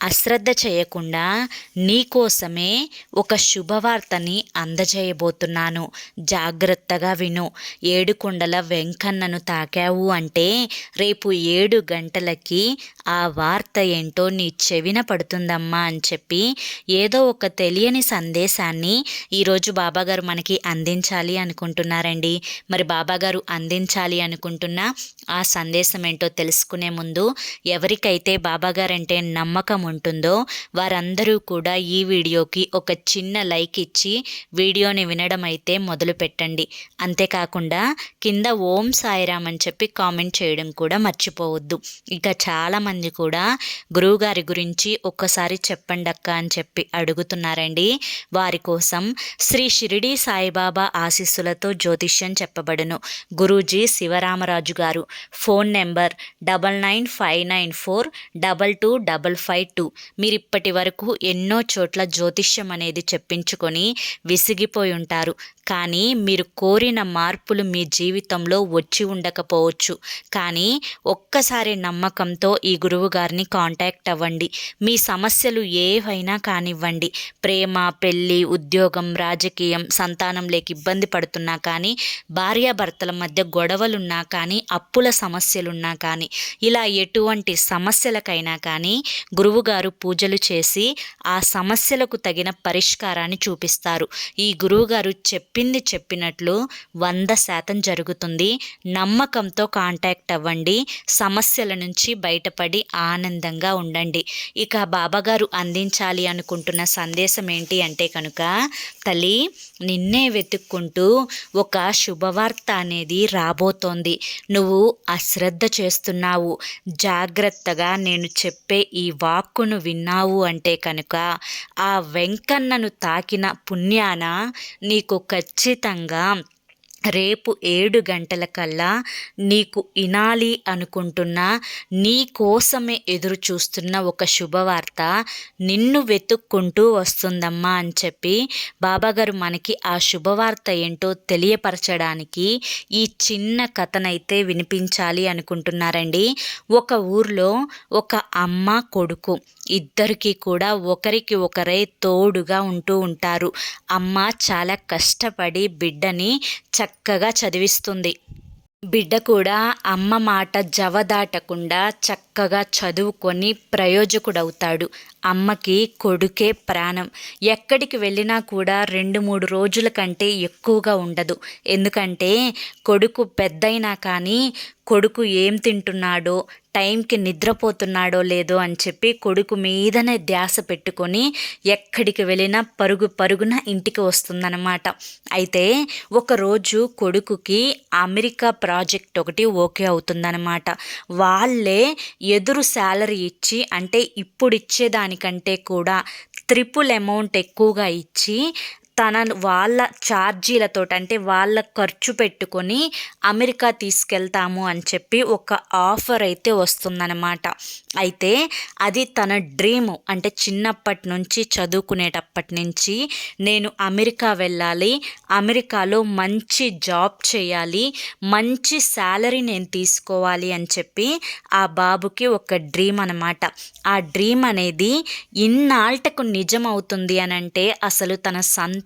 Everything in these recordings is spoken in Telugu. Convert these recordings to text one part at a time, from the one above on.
అశ్రద్ధ చేయకుండా నీకోసమే ఒక శుభవార్తని అందజేయబోతున్నాను. జాగ్రత్తగా విను. ఏడుకొండల వెంకన్నను తాకావు అంటే రేపు ఏడు గంటలకి ఆ వార్త ఏంటో నీ చెవిన పడుతుందమ్మా అని చెప్పి ఏదో ఒక తెలియని సందేశాన్ని ఈరోజు బాబాగారు మనకి అందించాలి అనుకుంటున్నారండి. మరి బాబాగారు అందించాలి అనుకుంటున్న ఆ సందేశం ఏంటో తెలుసుకునే ముందు ఎవరికైతే బాబాగారంటే నమ్మకం ఉంటుందో వారందరూ కూడా ఈ వీడియోకి ఒక చిన్న లైక్ ఇచ్చి వీడియోని వినడం అయితే మొదలు పెట్టండి. అంతేకాకుండా కింద ఓం సాయిరామ్ అని చెప్పి కామెంట్ చేయడం కూడా మర్చిపోవద్దు. ఇక చాలామంది కూడా గురువుగారి గురించి ఒక్కసారి చెప్పండి అక్క అని చెప్పి అడుగుతున్నారండి. వారి కోసం శ్రీ షిరిడి సాయిబాబా ఆశీస్సులతో జ్యోతిష్యం చెప్పబడును. గురూజీ శివరామరాజు గారు. Phone number double nine five nine four double two double five two మీరు ఇప్పటి వరకు ఎన్నో చోట్ల జ్యోతిష్యం అనేది చెప్పించుకొని విసిగిపోయి ఉంటారు కానీ మీరు కోరిన మార్పులు మీ జీవితంలో వచ్చి ఉండకపోవచ్చు. కానీ ఒక్కసారి నమ్మకంతో ఈ గురువు గారిని కాంటాక్ట్ అవ్వండి. మీ సమస్యలు ఏవైనా కానివ్వండి. ప్రేమ పెళ్ళి ఉద్యోగం రాజకీయం సంతానం లేక ఇబ్బంది పడుతున్నా కానీ భార్యాభర్తల మధ్య గొడవలున్నా కానీ అప్పుల సమస్యలున్నా కానీ ఇలా ఎటువంటి సమస్యలకైనా కానీ గురువుగారు పూజలు చేసి ఆ సమస్యలకు తగిన పరిష్కారాన్ని చూపిస్తారు. ఈ గురువుగారు చెప్పింది చెప్పినట్లు వంద శాతం జరుగుతుంది. నమ్మకంతో కాంటాక్ట్ అవ్వండి. సమస్యల నుంచి బయటపడి ఆనందంగా ఉండండి. ఇక బాబాగారు అందించాలి అనుకుంటున్న సందేశం ఏంటి అంటే కనుక తల్లి నిన్నే వెతుక్కుంటూ ఒక శుభవార్త అనేది రాబోతోంది. నువ్వు అశ్రద్ధ చేస్తున్నావు. జాగ్రత్తగా నేను చెప్పే ఈ వాక్కును విన్నావు అంటే కనుక ఆ వెంకన్నను తాకిన పుణ్యాన నీకు ఖచ్చితంగా ఖచ్చితంగా రేపు ఏడు గంటల కల్లా నీకు ఇనాలి అనుకుంటున్న నీ కోసమే ఎదురు చూస్తున్న ఒక శుభవార్త నిన్ను వెతుక్కుంటూ వస్తుందమ్మా అని చెప్పి బాబాగారు మనకి ఆ శుభవార్త ఏంటో తెలియపరచడానికి ఈ చిన్న కథనైతే వినిపించాలి అనుకుంటున్నారండి. ఒక ఊర్లో ఒక అమ్మ కొడుకు ఇద్దరికి కూడా ఒకరికి ఒకరే తోడుగా ఉంటూ ఉంటారు. అమ్మ చాలా కష్టపడి బిడ్డని చక్కగా చదివిస్తుంది. బిడ్డ కూడా అమ్మ మాట జవదాటకుండా చక్కగా చదువుకొని ప్రయోజకుడవుతాడు. అమ్మకి కొడుకే ప్రాణం. ఎక్కడికి వెళ్ళినా కూడా రెండు మూడు రోజుల కంటే ఎక్కువగా ఉండదు. ఎందుకంటే కొడుకు పెద్దయినా కానీ కొడుకు ఏం తింటున్నాడో టైంకి నిద్రపోతున్నాడో లేదో అని చెప్పి కొడుకు మీదనే ధ్యాస పెట్టుకొని ఎక్కడికి వెళ్ళినా పరుగు పరుగున ఇంటికి వస్తుందన్నమాట. అయితే ఒకరోజు కొడుకుకి అమెరికా ప్రాజెక్ట్ ఒకటి ఓకే అవుతుందన్నమాట. వాళ్ళే ఎదురు శాలరీ ఇచ్చి అంటే ఇప్పుడు ఇచ్చేదానికంటే కూడా త్రిపుల్ అమౌంట్ ఎక్కువగా ఇచ్చి తన వాళ్ళ ఛార్జీలతో అంటే వాళ్ళ ఖర్చు పెట్టుకొని అమెరికా తీసుకెళ్తాము అని చెప్పి ఒక ఆఫర్ అయితే వస్తుందన్నమాట. అయితే అది తన డ్రీమ్. అంటే చిన్నప్పటి నుంచి చదువుకునేటప్పటి నుంచి నేను అమెరికా వెళ్ళాలి అమెరికాలో మంచి జాబ్ చేయాలి మంచి శాలరీ నేను తీసుకోవాలి అని చెప్పి ఆ బాబుకి ఒక డ్రీమ్ అనమాట ఆ డ్రీమ్ అనేది ఇన్నాళ్ళకు నిజం అవుతుంది అని అంటే అసలు తన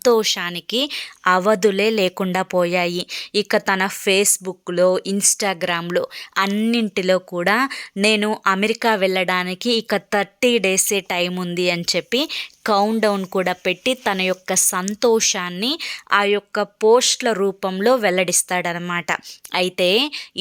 సంతోషానికి అవధులే లేకుండా పోయాయి. ఇక తన ఫేస్బుక్లో ఇన్స్టాగ్రామ్లో అన్నింటిలో కూడా నేను అమెరికా వెళ్ళడానికి ఇక థర్టీ డేసే టైం ఉంది అని చెప్పి కౌంట్ డౌన్ కూడా పెట్టి తన యొక్క సంతోషాన్ని ఆ యొక్క పోస్ట్ల రూపంలో వెల్లడిస్తాడనమాట. అయితే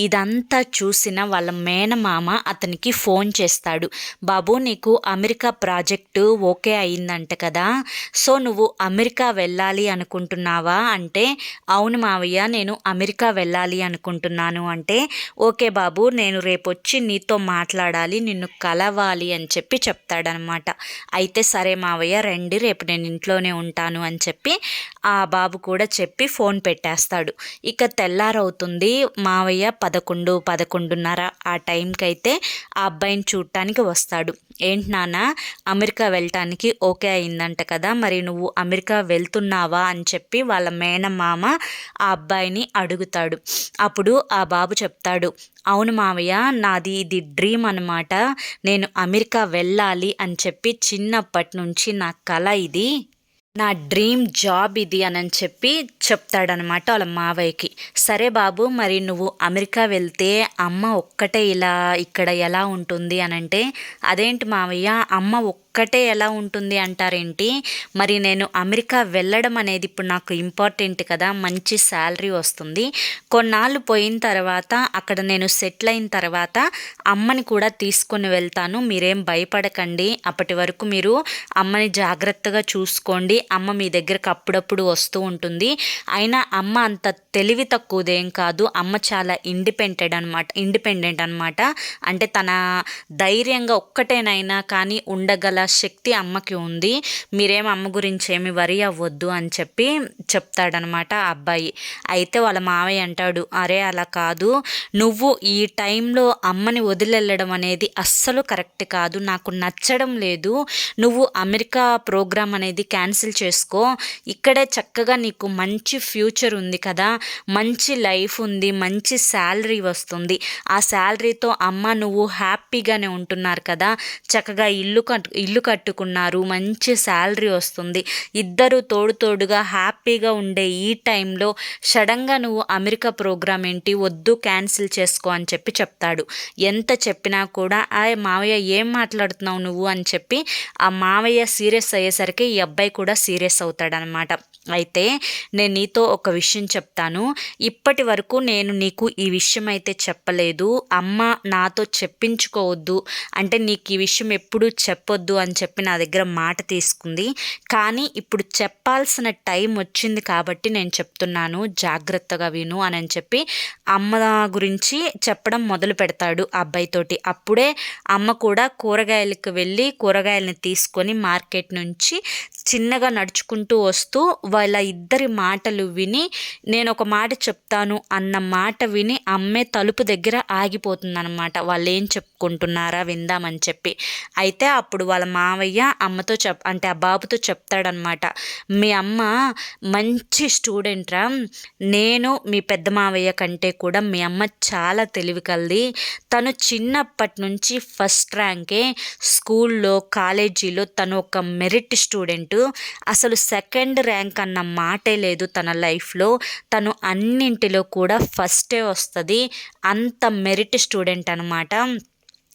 ఇదంతా చూసిన వాళ్ళ మేనమామ అతనికి ఫోన్ చేస్తాడు. బాబు నీకు అమెరికా ప్రాజెక్టు ఓకే అయిందంట కదా. సో నువ్వు అమెరికా వెళ్ళాలి అనుకుంటున్నావా? అంటే అవును మావయ్య నేను అమెరికా వెళ్ళాలి అనుకుంటున్నాను. అంటే ఓకే బాబు నేను రేపొచ్చి నీతో మాట్లాడాలి నిన్ను కలవాలి అని చెప్పి చెప్తాడనమాట. అయితే సరే మావయ్య రండి రేపు నేను ఇంట్లోనే ఉంటాను అని చెప్పి ఆ బాబు కూడా చెప్పి ఫోన్ పెట్టేస్తాడు. ఇక తెల్లారవుతుంది మావయ్య పదకొండు పదకొండున్నర. ఆ టైంకి అయితే ఆ అబ్బాయిని చూడటానికి వస్తాడు. ఏంటి నాన్న అమెరికా వెళ్ళటానికి ఓకే అయిందంట కదా మరి నువ్వు అమెరికా వెళ్తున్నావా అని చెప్పి వాళ్ళ మేనమామ ఆ అబ్బాయిని అడుగుతాడు. అప్పుడు ఆ బాబు చెప్తాడు అవును మావయ్య నాది ఇది డ్రీమ్ అనమాట నేను అమెరికా వెళ్ళాలి అని చెప్పి చిన్నప్పటి నుంచి నా కళ ఇది. నా డ్రీమ్ జాబ్ ఇది అని చెప్పి చెప్తాడనమాట వాళ్ళ మావయ్యకి. సరే బాబు మరి నువ్వు అమెరికా వెళ్తే అమ్మ ఒక్కటే ఇలా ఇక్కడ ఎలా ఉంటుంది అని అంటే అదేంటి మావయ్య అమ్మ ఒక్కటే ఎలా ఉంటుంది అంటారేంటి? మరి నేను అమెరికా వెళ్ళడం అనేది ఇప్పుడు నాకు ఇంపార్టెంట్ కదా మంచి శాలరీ వస్తుంది. కొన్నాళ్ళు పోయిన తర్వాత అక్కడ నేను సెటిల్ అయిన తర్వాత అమ్మని కూడా తీసుకొని వెళ్తాను. మీరేం భయపడకండి. అప్పటి వరకు మీరు అమ్మని జాగ్రత్తగా చూసుకోండి. అమ్మ మీ దగ్గరకు అప్పుడప్పుడు వస్తూ ఉంటుంది. అయినా అమ్మ అంత తెలివి తక్కువదేం కాదు. అమ్మ చాలా ఇండిపెండెంట్ అనమాట ఇండిపెండెంట్ అనమాట అంటే తన ధైర్యంగా ఒక్కటేనైనా కానీ ఉండగల శక్తి అమ్మకి ఉంది. మీరేం అమ్మ గురించి ఏమి వరి అవ్వద్దు అని చెప్పి చెప్తాడనమాట ఆ అబ్బాయి. అయితే వాళ్ళ మావయ్య అంటాడు అరే అలా కాదు. నువ్వు ఈ టైంలో అమ్మని వదిలెళ్ళడం అనేది అస్సలు కరెక్ట్ కాదు. నాకు నచ్చడం లేదు. నువ్వు అమెరికా ప్రోగ్రామ్ అనేది క్యాన్సిల్ చేసుకో. ఇక్కడే చక్కగా నీకు మంచి ఫ్యూచర్ ఉంది కదా. మంచి లైఫ్ ఉంది. మంచి శాలరీ వస్తుంది. ఆ శాలరీతో అమ్మ నువ్వు హ్యాపీగానే ఉంటున్నారు కదా. చక్కగా ఇల్లు కట్టు ఇల్లు కట్టుకున్నారు మంచి శాలరీ వస్తుంది. ఇద్దరు తోడు తోడుగా హ్యాపీగా ఉండే ఈ టైంలో సడన్గా నువ్వు అమెరికా ప్రోగ్రామ్ ఏంటి వద్దు క్యాన్సిల్ చేసుకో అని చెప్పి చెప్తాడు. ఎంత చెప్పినా కూడా ఆ మావయ్య ఏం మాట్లాడుతున్నావు నువ్వు? అని చెప్పి ఆ మావయ్య సీరియస్ అయ్యేసరికి ఈ అబ్బాయి కూడా సీరియస్ అవుతాడనమాట. అయితే నేను నీతో ఒక విషయం చెప్తాను. ఇప్పటి వరకు నేను నీకు ఈ విషయం అయితే చెప్పలేదు. అమ్మ నాతో చెప్పించుకోవద్దు. అంటే నీకు ఈ విషయం ఎప్పుడు చెప్పొద్దు అని చెప్పి నా దగ్గర మాట తీసుకుంది. కానీ ఇప్పుడు చెప్పాల్సిన టైం వచ్చింది కాబట్టి నేను చెప్తున్నాను జాగ్రత్తగా విను అని చెప్పి అమ్మ గురించి చెప్పడం మొదలు పెడతాడు అబ్బాయితోటి అప్పుడే అమ్మ కూడా కూరగాయలకు వెళ్ళి కూరగాయలని తీసుకొని మార్కెట్ నుంచి చిన్నగా నడుచుకుంటూ వస్తూ వాళ్ళ ఇద్దరి మాటలు విని నేను ఒక మాట చెప్తాను అన్న మాట విని అమ్మే తలుపు దగ్గర ఆగిపోతుందన్నమాట. వాళ్ళు ఏం చెప్పుకుంటున్నారా విందామని చెప్పి. అయితే అప్పుడు వాళ్ళ మావయ్య అమ్మతో చెప్ అంటే ఆ బాబుతో చెప్తాడనమాట మీ అమ్మ మంచి స్టూడెంట్ రా. నేను మీ పెద్ద మావయ్య కంటే కూడా మీ అమ్మ చాలా తెలివి కలది. తను చిన్నప్పటి నుంచి ఫస్ట్ ర్యాంకే స్కూల్లో కాలేజీలో తను ఒక మెరిట్ స్టూడెంట్ అసలు సెకండ్ ర్యాంక్ అన్న మాటే లేదు తన లైఫ్లో. తను అన్నింటిలో కూడా ఫస్టే వస్తుంది. అంత మెరిట్ స్టూడెంట్ అనమాట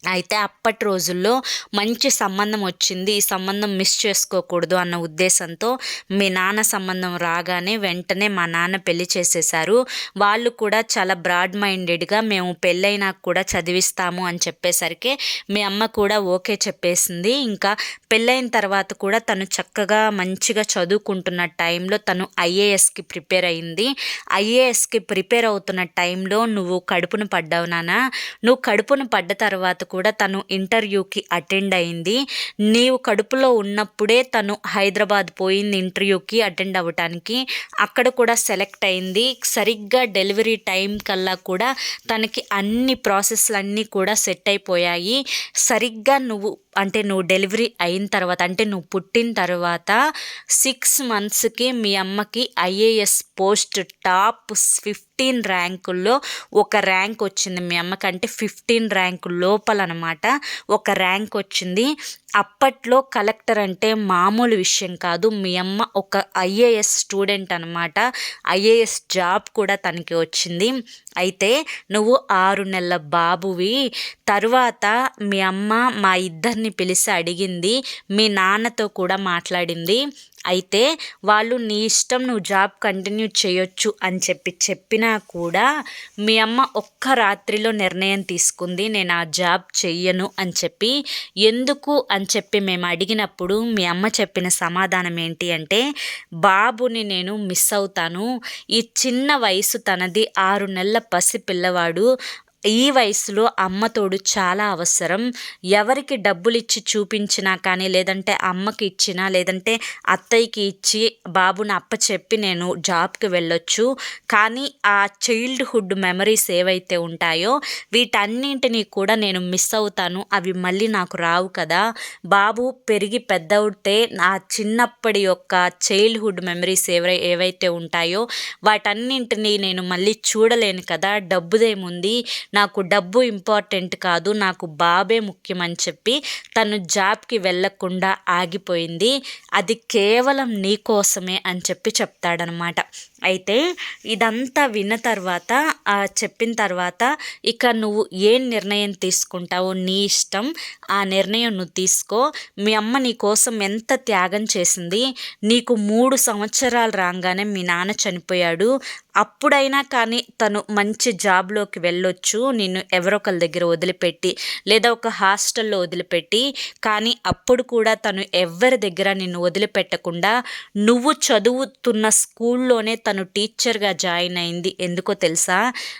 అయితే అప్పటి రోజుల్లో మంచి సంబంధం వచ్చింది. ఈ సంబంధం మిస్ చేసుకోకూడదు అన్న ఉద్దేశంతో మీ నాన్న సంబంధం రాగానే వెంటనే మా నాన్న పెళ్ళి చేసేసారు వాళ్ళు కూడా చాలా బ్రాడ్ మైండెడ్గా మేము పెళ్ళైనా కూడా చదివిస్తాము అని చెప్పేసరికి మీ అమ్మ కూడా ఓకే చెప్పేసింది. ఇంకా పెళ్ళైన తర్వాత కూడా తను చక్కగా మంచిగా చదువుకుంటున్న టైంలో తను ఐఏఎస్కి ప్రిపేర్ అయింది. ఐఏఎస్కి ప్రిపేర్ అవుతున్న టైంలో నువ్వు కడుపును పడ్డావు నాన్న. నువ్వు కడుపును పడ్డ తర్వాత కూడా తను ఇంటర్వ్యూకి అటెండ్ అయింది. నీవు కడుపులో ఉన్నప్పుడే తను హైదరాబాద్ పోయింది ఇంటర్వ్యూకి అటెండ్ అవ్వటానికి. అక్కడ కూడా సెలెక్ట్ అయింది. సరిగ్గా డెలివరీ టైం కల్లా కూడా తనకి అన్ని ప్రాసెస్లు అన్నీ కూడా సెట్ అయిపోయాయి. సరిగ్గా నువ్వు అంటే నువ్వు డెలివరీ అయిన తర్వాత అంటే నువ్వు పుట్టిన తర్వాత సిక్స్ మంత్స్కి మీ అమ్మకి ఐఏఎస్ పోస్ట్ టాప్ ఫిఫ్టీన్ ర్యాంకుల్లో ఒక ర్యాంక్ వచ్చింది. మీ అమ్మకి అంటే ఫిఫ్టీన్ ర్యాంకు లోపల అనమాట ఒక ర్యాంక్ వచ్చింది. అప్పట్లో కలెక్టర్ అంటే మామూలు విషయం కాదు. మీ అమ్మ ఒక ఐఏఎస్ స్టూడెంట్ అనమాట ఐఏఎస్ జాబ్ కూడా తనకి వచ్చింది. అయితే నువ్వు ఆరు నెలల బాబువి. తర్వాత మీ అమ్మ మా ఇద్దరిని పిలిచి అడిగింది. మీ నాన్నతో కూడా మాట్లాడింది. అయితే వాళ్ళు నీ ఇష్టం నువ్వు జాబ్ కంటిన్యూ చేయొచ్చు అని చెప్పి చెప్పినా కూడా మీ అమ్మ ఒక్క రాత్రిలో నిర్ణయం తీసుకుంది. నేను ఆ జాబ్ చెయ్యను అని చెప్పి. ఎందుకు అని చెప్పి మేము అడిగినప్పుడు మీ అమ్మ చెప్పిన సమాధానం ఏంటి అంటే బాబుని నేను మిస్ అవుతాను. ఈ చిన్న వయసు తనది. ఆరు నెలల పసి పిల్లవాడు. ఈ వయసులో అమ్మ తోడు చాలా అవసరం. ఎవరికి డబ్బులు ఇచ్చి చూపించినా కానీ లేదంటే అమ్మకి ఇచ్చినా లేదంటే అత్తయ్యకి ఇచ్చి బాబుని అప్పచెప్పి నేను జాబ్కి వెళ్ళొచ్చు. కానీ ఆ చైల్డ్హుడ్ మెమరీస్ ఏవైతే ఉంటాయో వీటన్నింటినీ కూడా నేను మిస్ అవుతాను. అవి మళ్ళీ నాకు రావు కదా. బాబు పెరిగి పెద్దవుతే నా చిన్నప్పటి యొక్క చైల్డ్హుడ్ మెమరీస్ ఏవై ఏవైతే ఉంటాయో వాటన్నింటినీ నేను మళ్ళీ చూడలేను కదా. డబ్బుదేముంది? నాకు డబ్బు ఇంపార్టెంట్ కాదు నాకు బాబే ముఖ్యమని చెప్పి తను జాబ్కి వెళ్ళకుండా ఆగిపోయింది. అది కేవలం నీ కోసమే అని చెప్పి చెప్తాడనమాట. అయితే ఇదంతా విన్న తర్వాత చెప్పిన తర్వాత ఇక నువ్వు ఏం నిర్ణయం తీసుకుంటావో నీ ఇష్టం ఆ నిర్ణయం నువ్వు తీసుకో. మీ అమ్మ నీ కోసం ఎంత త్యాగం చేసింది నీకు మూడు సంవత్సరాలు రాగానే మీ నాన్న చనిపోయాడు. అప్పుడైనా కానీ తను మంచి జాబ్లోకి వెళ్ళొచ్చు నిన్ను ఎవరొకరి దగ్గర వదిలిపెట్టి లేదా ఒక హాస్టల్లో వదిలిపెట్టి. కానీ అప్పుడు కూడా తను ఎవరి దగ్గర నిన్ను వదిలిపెట్టకుండా నువ్వు చదువుతున్న స్కూల్లోనే తను టీచర్గా జాయిన్ అయింది. ఎందుకో తెలుసా?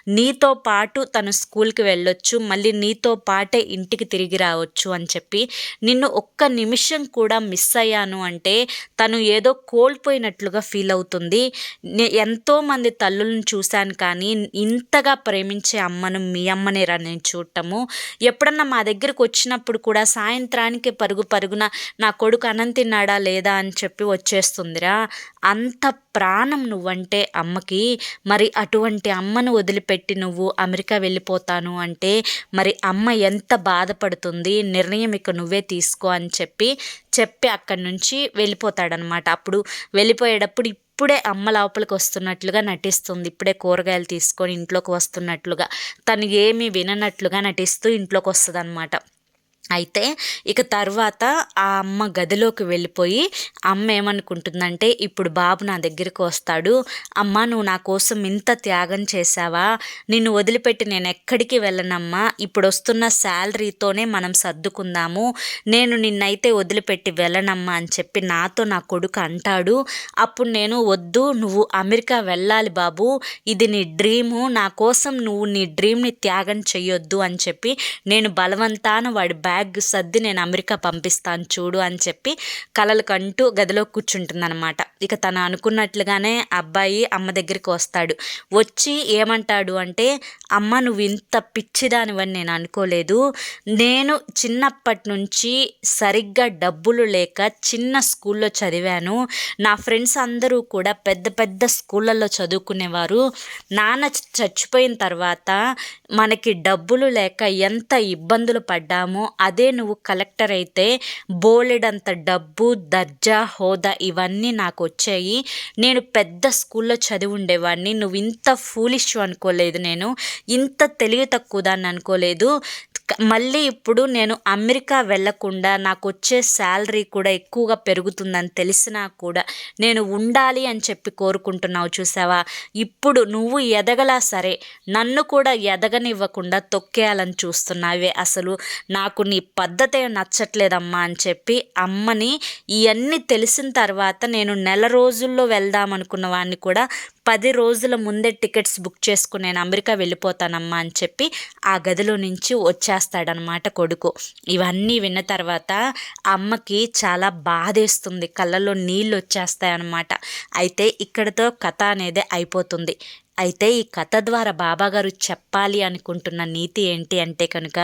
నీతో పాటు తను స్కూల్కి వెళ్ళొచ్చు మళ్ళీ నీతో పాటే ఇంటికి తిరిగి రావచ్చు అని చెప్పి నిన్ను ఒక్క నిమిషం కూడా మిస్ అయ్యాను అంటే తను ఏదో కోల్పోయినట్లుగా ఫీల్ అవుతుంది. ఎంతోమంది తల్లులను చూశాను కానీ ఇంతగా ప్రేమించే అమ్మను మీ అమ్మనేరా నేను చూడటము. ఎప్పుడన్నా మా దగ్గరకు వచ్చినప్పుడు కూడా సాయంత్రానికి పరుగు పరుగున నా కొడుకు అన్నం తిన్నాడా లేదా అని చెప్పి వచ్చేస్తుందిరా. అంత ప్రాణం అంటే అమ్మకి మరి అటువంటి అమ్మను వదిలిపెట్టి నువ్వు అమెరికా వెళ్ళిపోతాను అంటే మరి అమ్మ ఎంత బాధపడుతుంది నిర్ణయం ఇక నువ్వే తీసుకో అని చెప్పి చెప్పి అక్కడి నుంచి వెళ్ళిపోతాడనమాట. అప్పుడు వెళ్ళిపోయేటప్పుడు ఇప్పుడే అమ్మ లోపలికి వస్తున్నట్లుగా నటిస్తుంది. ఇప్పుడే కూరగాయలు తీసుకొని ఇంట్లోకి వస్తున్నట్లుగా. తను ఏమీ విననట్లుగా నటిస్తూ ఇంట్లోకి వస్తుంది అనమాట అయితే ఇక తర్వాత ఆ అమ్మ గదిలోకి వెళ్ళిపోయి అమ్మ ఏమనుకుంటుందంటే ఇప్పుడు బాబు నా దగ్గరికి వస్తాడు. అమ్మ నువ్వు నా కోసం ఇంత త్యాగం చేశావా? నిన్ను వదిలిపెట్టి నేను ఎక్కడికి వెళ్ళనమ్మా? ఇప్పుడు వస్తున్న శాలరీతోనే మనం సర్దుకుందాము. నేను నిన్నైతే వదిలిపెట్టి వెళ్ళనమ్మా అని చెప్పి నాతో నా కొడుకు అంటాడు. అప్పుడు నేను వద్దు నువ్వు అమెరికా వెళ్ళాలి బాబు. ఇది నీ డ్రీము. నా కోసం నువ్వు నీ డ్రీమ్ని త్యాగం చెయ్యొద్దు అని చెప్పి నేను బలవంతాన వాడి బ్యాగ్ బ్యాగ్ సర్ది నేను అమెరికా పంపిస్తాను చూడు అని చెప్పి కలలకంటూ గదిలో కూర్చుంటుందన్నమాట. ఇక తను అనుకున్నట్లుగానే అబ్బాయి అమ్మ దగ్గరికి వస్తాడు. వచ్చి ఏమంటాడు అంటే అమ్మ నువ్వు ఇంత పిచ్చిదానివని నేను అనుకోలేదు. నేను చిన్నప్పటి నుంచి సరిగ్గా డబ్బులు లేక చిన్న స్కూల్లో చదివాను. నా ఫ్రెండ్స్ అందరూ కూడా పెద్ద పెద్ద స్కూళ్ళల్లో చదువుకునేవారు. నాన్న చచ్చిపోయిన తర్వాత మనకి డబ్బులు లేక ఎంత ఇబ్బందులు పడ్డామో అదే నువ్వు కలెక్టర్ అయితే బోలెడంత డబ్బు దర్జా హోదా ఇవన్నీ నాకు వచ్చాయి. నేను పెద్ద స్కూల్లో చదివి ఉండేవాడిని. నువ్వు ఇంత ఫూలిష్ అనుకోలేదు నేను. ఇంత తెలివి తక్కువదాన్ని అనుకోలేదు. మళ్ళీ ఇప్పుడు నేను అమెరికా వెళ్ళకుండా నాకు వచ్చే శాలరీ కూడా ఎక్కువగా పెరుగుతుందని తెలిసినా కూడా నేను ఉండాలి అని చెప్పి కోరుకుంటున్నావు చూసావా? ఇప్పుడు నువ్వు ఎదగలా సరే నన్ను కూడా ఎదగనివ్వకుండా తొక్కేయాలని చూస్తున్నావే. అసలు నాకు నీ పద్ధతే నచ్చట్లేదమ్మా అని చెప్పి అమ్మని ఇవన్నీ తెలిసిన తర్వాత నేను నెల రోజుల్లో వెళ్దామనుకున్న వాడిని కూడా పది రోజుల ముందే టికెట్స్ బుక్ చేసుకుని నేను అమెరికా వెళ్ళిపోతానమ్మా అని చెప్పి ఆ గదిలో నుంచి వచ్చా చేస్తాడనమాట కొడుకు. ఇవన్నీ విన్న తర్వాత అమ్మకి చాలా బాధేస్తుంది. కళ్ళలో నీళ్ళు వచ్చేస్తాయన్నమాట అయితే ఇక్కడతో కథ అనేది అయిపోతుంది. అయితే ఈ కథ ద్వారా బాబాగారు చెప్పాలి అనుకుంటున్న నీతి ఏంటి అంటే కనుక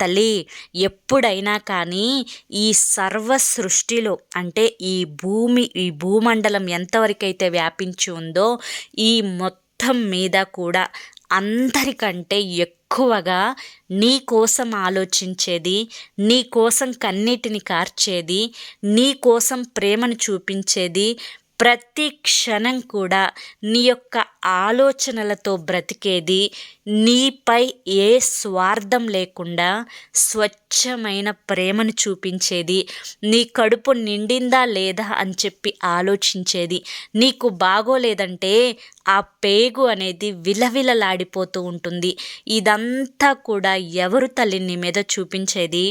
తల్లి ఎప్పుడైనా కానీ ఈ సర్వ సృష్టిలో అంటే ఈ భూమి ఈ భూమండలం ఎంతవరకైతే వ్యాపించి ఉందో ఈ మొత్తం మీద కూడా అందరికంటే ఎక్కువగా నీ కోసం ఆలోచించేది నీ కోసం కన్నీటిని కార్చేది నీ కోసం ప్రేమను చూపించేది ప్రతి క్షణం కూడా నీ యొక్క ఆలోచనలతో బ్రతికేది నీపై ఏ స్వార్థం లేకుండా స్వచ్ఛమైన ప్రేమను చూపించేది నీ కడుపు నిండిందా లేదా అని చెప్పి ఆలోచించేది. నీకు బాగోలేదంటే ఆ పేగు అనేది విలవిలలాడిపోతూ ఉంటుంది. ఇదంతా కూడా ఎవరు తల్లి నీ మీద చూపించేది?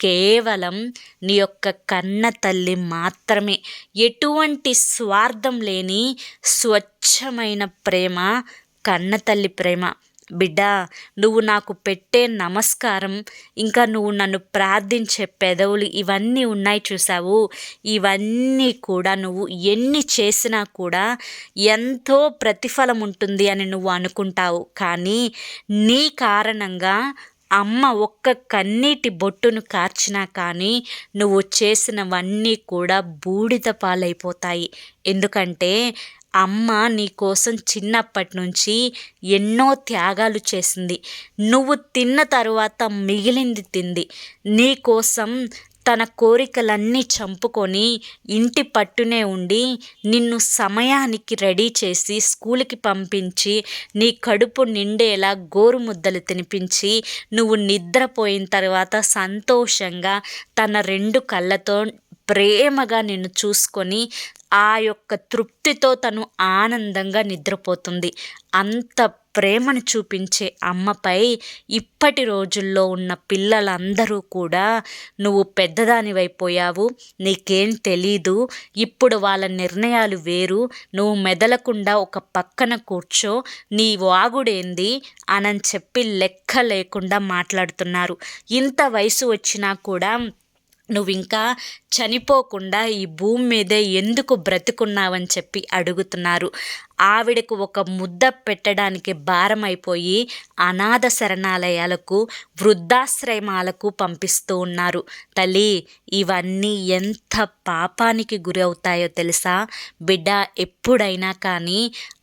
కేవలం నీ యొక్క కన్న తల్లి మాత్రమే. ఎటువంటి స్వార్థం లేని స్వచ్ఛమైన ప్రేమ కన్న తల్లి ప్రేమ. బిడ్డ నువ్వు నాకు పెట్టే నమస్కారం ఇంకా నువ్వు నన్ను ప్రార్థించే పెదవులు ఇవన్నీ ఉన్నాయి చూసావు ఇవన్నీ కూడా నువ్వు ఎన్ని చేసినా కూడా ఎంతో ప్రతిఫలం ఉంటుంది అని నువ్వు అనుకుంటావు. కానీ నీ కారణంగా అమ్మ ఒక్క కన్నీటి బొట్టును కార్చినా కానీ నువ్వు చేసినవన్నీ కూడా బూడిద పాలైపోతాయి. ఎందుకంటే అమ్మ నీ కోసం చిన్నప్పటి నుంచి ఎన్నో త్యాగాలు చేసింది. నువ్వు తిన్న తరువాత మిగిలింది తింది. నీ కోసం తన కోరికలన్నీ చంపుకొని ఇంటి పట్టునే ఉండి నిన్ను సమయానికి రెడీ చేసి స్కూల్కి పంపించి నీ కడుపు నిండేలా గోరు ముద్దలు తినిపించి నువ్వు నిద్రపోయిన తర్వాత సంతోషంగా తన రెండు కళ్ళతో ప్రేమగా నిన్ను చూసుకొని ఆ యొక్క తృప్తితో తను ఆనందంగా నిద్రపోతుంది. అంత ప్రేమను చూపించే అమ్మపై ఇప్పటి రోజుల్లో ఉన్న పిల్లలందరూ కూడా నువ్వు పెద్దదానివైపోయావు నీకేం తెలీదు ఇప్పుడు వాళ్ళ నిర్ణయాలు వేరు నువ్వు మెదలకుండా ఒక పక్కన కూర్చో నీ వాగుడేంది అని చెప్పి లెక్క లేకుండా మాట్లాడుతున్నారు. ఇంత వయసు వచ్చినా కూడా నువ్వు ఇంకా చనిపోకుండా ఈ భూమి మీదే ఎందుకు బ్రతుకున్నావని చెప్పి అడుగుతున్నారు. ఆవిడకు ఒక ముద్ద పెట్టడానికి భారమైపోయి అనాథ శరణాలయాలకు వృద్ధాశ్రమాలకు పంపిస్తూ ఉన్నారు. తల్లి ఇవన్నీ ఎంత పాపానికి గురి అవుతాయో తెలుసా? బిడ్డ ఎప్పుడైనా కానీ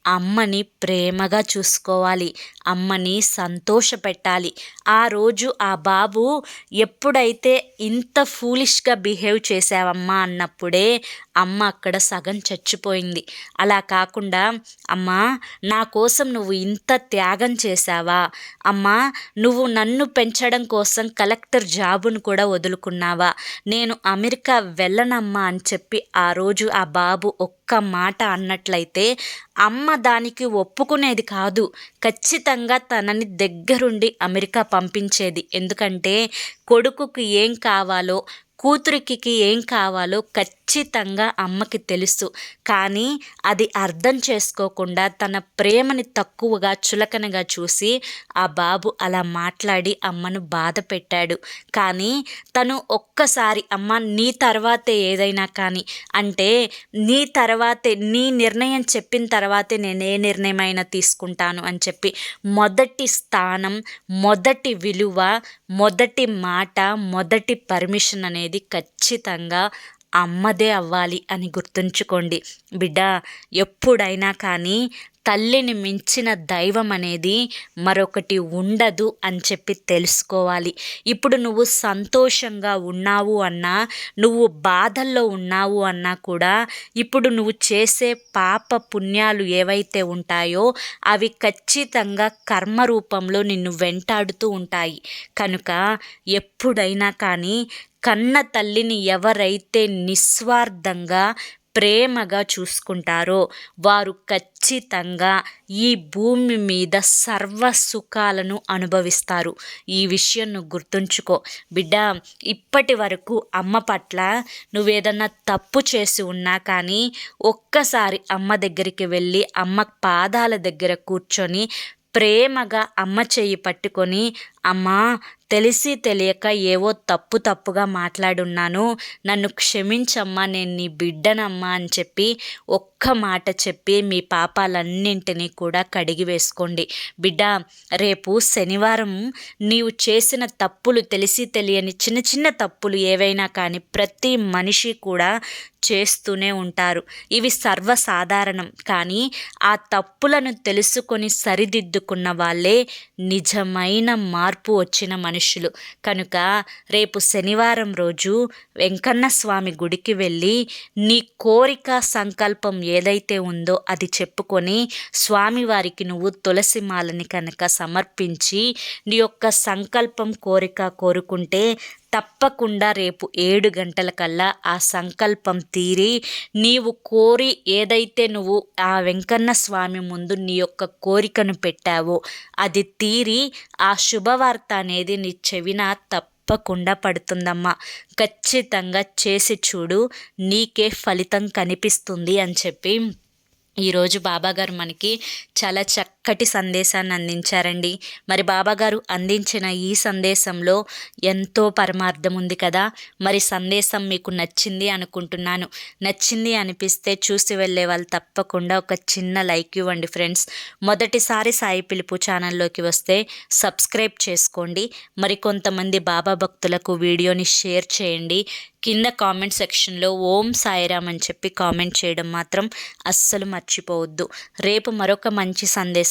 అమ్మని ప్రేమగా చూసుకోవాలి. అమ్మని సంతోషపెట్టాలి. ఆ రోజు ఆ బాబు ఎప్పుడైతే ఇంత ఫూలిష్గా బిహేవ్ చేసావమ్మా అన్నప్పుడే అమ్మ అక్కడ సగం చచ్చిపోయింది. అలా కాకుండా అమ్మా నా కోసం నువ్వు ఇంత త్యాగం చేశావా? అమ్మా నువ్వు నన్ను పెంచడం కోసం కలెక్టర్ జాబును కూడా వదులుకున్నావా? నేను అమెరికా వెళ్ళనమ్మా అని చెప్పి ఆ రోజు ఆ బాబు ఒక్క మాట అన్నట్లయితే అమ్మ దానికి ఒప్పుకునేది కాదు. ఖచ్చితంగా తనని దగ్గరుండి అమెరికా పంపించేది. ఎందుకంటే కొడుకుకి ఏం కావాలో కూతురికి ఏం కావాలో ఖచ్చితంగా ఖచ్చితంగా అమ్మకి తెలుసు. కానీ అది అర్థం చేసుకోకుండా తన ప్రేమని తక్కువగా చులకనగా చూసి ఆ బాబు అలా మాట్లాడి అమ్మను బాధ పెట్టాడు. కానీ తను ఒక్కసారి అమ్మ నీ తర్వాతే ఏదైనా కానీ అంటే నీ తర్వాతే నీ నిర్ణయం చెప్పిన తర్వాతే నేను ఏ నిర్ణయమైనా తీసుకుంటాను అని చెప్పి మొదటి స్థానం మొదటి విలువ మొదటి మాట మొదటి పర్మిషన్ అనేది ఖచ్చితంగా అమ్మదే అవ్వాలి అని గుర్తుంచుకోండి. బిడ్డ ఎప్పుడైనా కానీ తల్లిని మించిన దైవం అనేది మరొకటి ఉండదు అని చెప్పి తెలుసుకోవాలి. ఇప్పుడు నువ్వు సంతోషంగా ఉన్నావు అన్నా నువ్వు బాధల్లో ఉన్నావు అన్నా కూడా ఇప్పుడు నువ్వు చేసే పాప పుణ్యాలు ఏవైతే ఉంటాయో అవి ఖచ్చితంగా కర్మ రూపంలో నిన్ను వెంటాడుతూ ఉంటాయి. కనుక ఎప్పుడైనా కానీ కన్న తల్లిని ఎవరైతే నిస్వార్థంగా ప్రేమగా చూసుకుంటారో వారు ఖచ్చితంగా ఈ భూమి మీద సర్వ సుఖాలను అనుభవిస్తారు. ఈ విషయం నువ్వు గుర్తుంచుకో. బిడ్డ ఇప్పటి వరకు అమ్మ పట్ల నువ్వేదన్నా తప్పు చేసి ఉన్నా కానీ ఒక్కసారి అమ్మ దగ్గరికి వెళ్ళి అమ్మ పాదాల దగ్గర కూర్చొని ప్రేమగా అమ్మ చెయ్యి పట్టుకొని అమ్మా తెలిసి తెలియక ఏవో తప్పు తప్పుగా మాట్లాడున్నాను. నన్ను క్షమించమ్మా నేను నీ బిడ్డనమ్మా అని చెప్పి ఒక్క మాట చెప్పి మీ పాపాలన్నింటినీ కూడా కడిగి వేసుకోండి. బిడ్డ రేపు శనివారం నీవు చేసిన తప్పులు తెలిసి తెలియని చిన్న చిన్న తప్పులు ఏవైనా కానీ ప్రతి మనిషి కూడా చేస్తూనే ఉంటారు. ఇవి సర్వసాధారణం. కానీ ఆ తప్పులను తెలుసుకొని సరిదిద్దుకున్న వాళ్ళే నిజమైన మార్పు వచ్చిన మనుషులు కనుక రేపు శనివారం రోజు వెంకన్న స్వామి గుడికి వెళ్ళి నీ కోరిక సంకల్పం ఏదైతే ఉందో అది చెప్పుకొని స్వామివారికి నువ్వు తులసి మాలని కనుక సమర్పించి నీ యొక్క సంకల్పం కోరిక కోరుకుంటే తప్పకుండా రేపు ఏడు గంటల కల్లా ఆ సంకల్పం తీరి నీవు కోరి ఏదైతే నువ్వు ఆ వెంకన్న స్వామి ముందు నీ యొక్క కోరికను పెట్టావో అది తీరి ఆ శుభవార్త అనేది నీ చెవిన తప్పకుండా పడుతుందమ్మా. ఖచ్చితంగా చేసి చూడు నీకే ఫలితం కనిపిస్తుంది అని చెప్పి ఈరోజు బాబాగారు మనకి చాలా చక్క చక్కటి సందేశాన్ని అందించారండి. మరి బాబాగారు అందించిన ఈ సందేశంలో ఎంతో పరమార్థం ఉంది కదా. మరి సందేశం మీకు నచ్చింది అనుకుంటున్నాను. నచ్చింది అనిపిస్తే చూసి వెళ్ళే వాళ్ళు తప్పకుండా ఒక చిన్న లైక్ ఇవ్వండి ఫ్రెండ్స్. మొదటిసారి సాయి పిలుపు ఛానల్లోకి వస్తే సబ్స్క్రైబ్ చేసుకోండి. మరి కొంతమంది బాబా భక్తులకు వీడియోని షేర్ చేయండి. కింద కామెంట్ సెక్షన్లో ఓం సాయిరామ్ అని చెప్పి కామెంట్ చేయడం మాత్రం అస్సలు మర్చిపోవద్దు. రేపు మరొక మంచి సందేశం